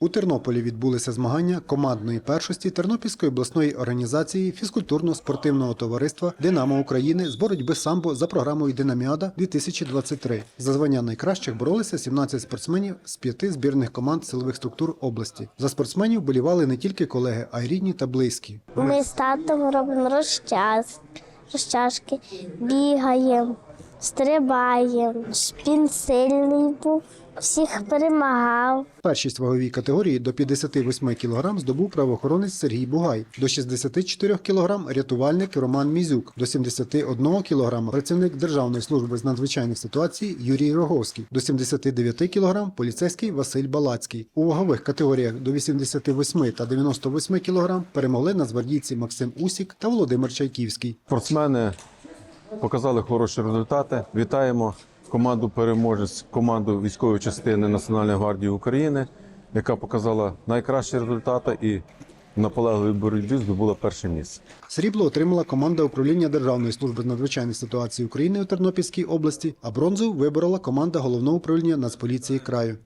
У Тернополі відбулися змагання командної першості Тернопільської обласної організації фізкультурно-спортивного товариства Динамо України з боротьби самбо за програмою Динаміада 2023. За звання найкращих боролися 17 спортсменів з п'яти збірних команд силових структур області. За спортсменів болівали не тільки колеги, а й рідні та близькі. Ми з татом робимо розчас, розчашки, бігаємо, стрибаємо. Шпін сильний був, всіх перемагав. Першість ваговій категорії до 58 кг здобув правоохоронець Сергій Бугай, до 64 кг рятувальник Роман Мізюк, до 71 кг працівник Державної служби з надзвичайних ситуацій Юрій Роговський, до 79 кг поліцейський Василь Балацький. У вагових категоріях до 88 та 98 кг перемогли нацгвардійці Максим Усік та Володимир Чайківський. Спортсмени показали хороші результати. Вітаємо команду переможець, команду військової частини Національної гвардії України, яка показала найкращі результати і наполегливій боротьбі здобула перше місце. Срібло отримала команда управління Державної служби з надзвичайних ситуацій України у Тернопільській області, а бронзу виборола команда головного управління Нацполіції краю.